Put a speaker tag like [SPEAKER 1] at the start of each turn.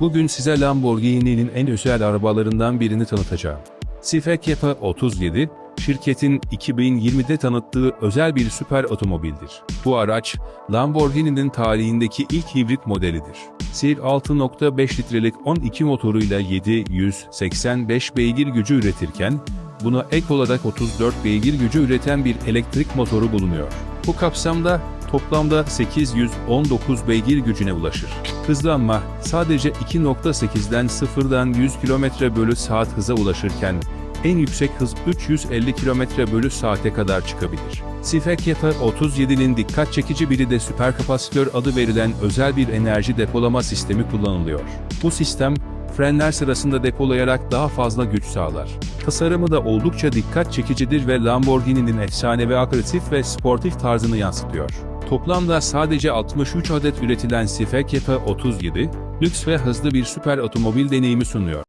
[SPEAKER 1] Bugün size Lamborghini'nin en özel arabalarından birini tanıtacağım. Yapa 37, şirketin 2020'de tanıttığı özel bir süper otomobildir. Bu araç, Lamborghini'nin tarihindeki ilk hibrit modelidir. Sir 6.5 litrelik 12 motoruyla 785 beygir gücü üretirken, buna ek olarak 34 beygir gücü üreten bir elektrik motoru bulunuyor. Bu kapsamda toplamda 819 beygir gücüne ulaşır. Hızlanma sadece 2.8'den 0'dan 100 km bölü saat hıza ulaşırken en yüksek hız 350 km bölü saate kadar çıkabilir. Civic Yapa 37'nin dikkat çekici biri de süper kapasitör adı verilen özel bir enerji depolama sistemi kullanılıyor. Bu sistem, frenler sırasında depolayarak daha fazla güç sağlar. Tasarımı da oldukça dikkat çekicidir ve Lamborghini'nin efsanevi agresif ve sportif tarzını yansıtıyor. Toplamda sadece 63 adet üretilen Civic Yapa 37, lüks ve hızlı bir süper otomobil deneyimi sunuyor.